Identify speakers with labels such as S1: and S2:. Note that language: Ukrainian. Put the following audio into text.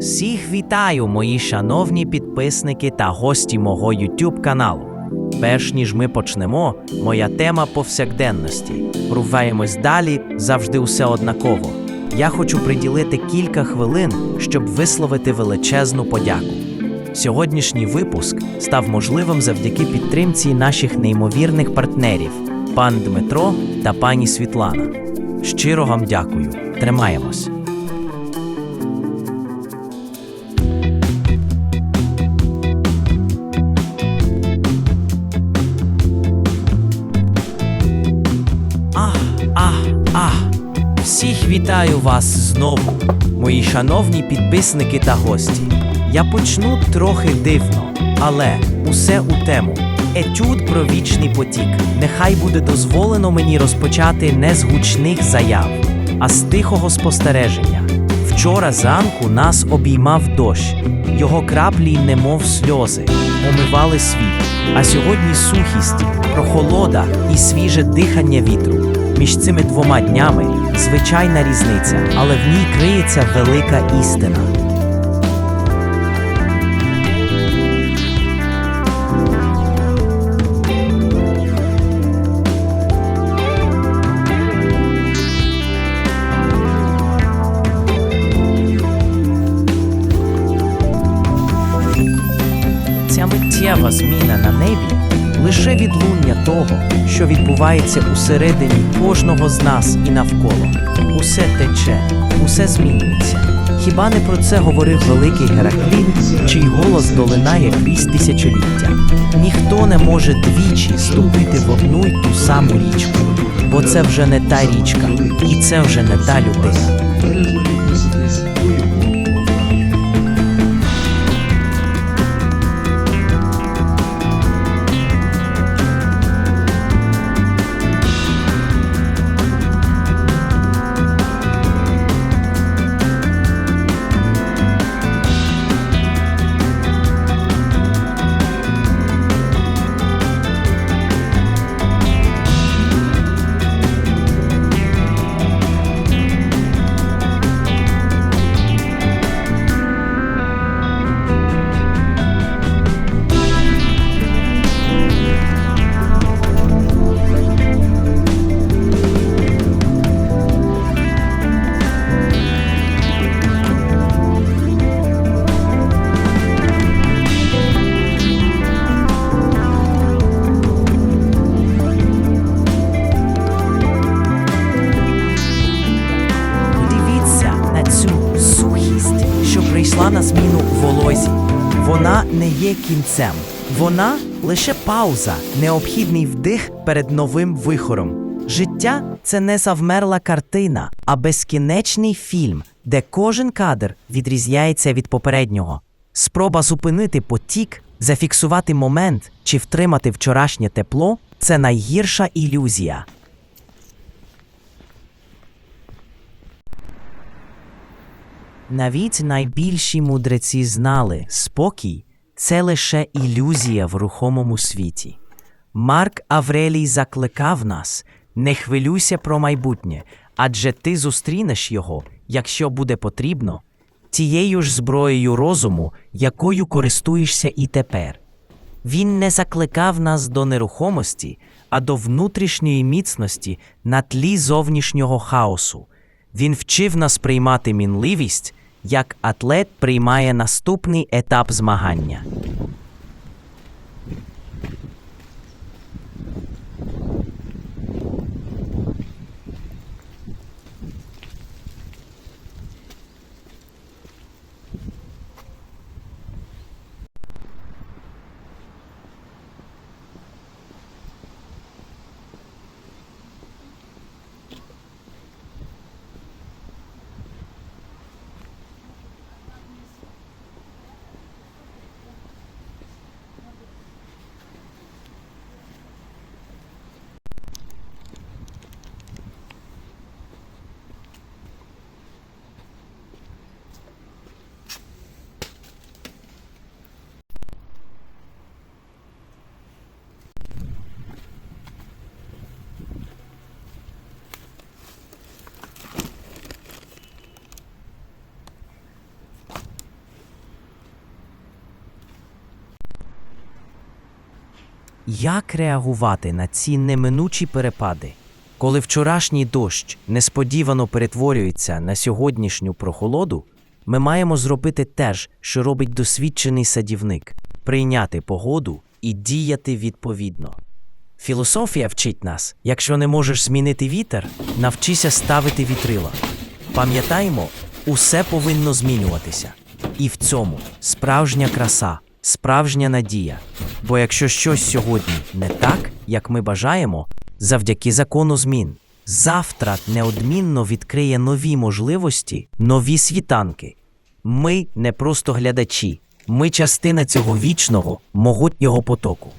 S1: Всіх вітаю, мої шановні підписники та гості мого YouTube каналу. Перш ніж ми почнемо, моя тема повсякденності. Рухаємось далі, завжди усе однаково. Я хочу приділити кілька хвилин, щоб висловити величезну подяку. Сьогоднішній випуск став можливим завдяки підтримці наших неймовірних партнерів пан Дмитро та пані Світлана. Щиро вам дякую. Тримаємось. Вітаю вас знову, мої шановні підписники та гості. Я почну трохи дивно, але усе у тему. Етюд про вічний потік. Нехай буде дозволено мені розпочати не з гучних заяв, а з тихого спостереження. Вчора зранку нас обіймав дощ, його краплі, немов сльози, омивали світ. А сьогодні сухість, прохолода і свіже дихання вітру. Між цими двома днями звичайна різниця, але в ній криється велика істина. Ця миттєва зміна на небі лише відлуння того, що відбувається усередині кожного з нас і навколо. Усе тече, усе змінюється. Хіба не про це говорив великий Гераклін, чий голос долинає крізь тисячоліття? Ніхто не може двічі ступити в одну й ту саму річку, бо це вже не та річка, і це вже не та людина. Прийшла на зміну волозі. Вона не є кінцем, вона лише пауза, необхідний вдих перед новим вихором. Життя це не завмерла картина, а безкінечний фільм, де кожен кадр відрізняється від попереднього. Спроба зупинити потік, зафіксувати момент чи втримати вчорашнє тепло це найгірша ілюзія. Навіть найбільші мудреці знали, спокій це лише ілюзія в рухомому світі. Марк Аврелій закликав нас: не хвилюйся про майбутнє, адже ти зустрінеш його, якщо буде потрібно, тією ж зброєю розуму, якою користуєшся і тепер. Він не закликав нас до нерухомості, а до внутрішньої міцності на тлі зовнішнього хаосу. Він вчив нас приймати мінливість, як атлет приймає наступний етап змагання. Як реагувати на ці неминучі перепади? Коли вчорашній дощ несподівано перетворюється на сьогоднішню прохолоду, ми маємо зробити те ж, що робить досвідчений садівник прийняти погоду і діяти відповідно. Філософія вчить нас: якщо не можеш змінити вітер, навчися ставити вітрила. Пам'ятаємо, усе повинно змінюватися. І в цьому справжня краса, справжня надія. Бо якщо щось сьогодні не так, як ми бажаємо, завдяки закону змін, завтра неодмінно відкриє нові можливості, нові світанки. Ми не просто глядачі, ми частина цього вічного, могутнього потоку.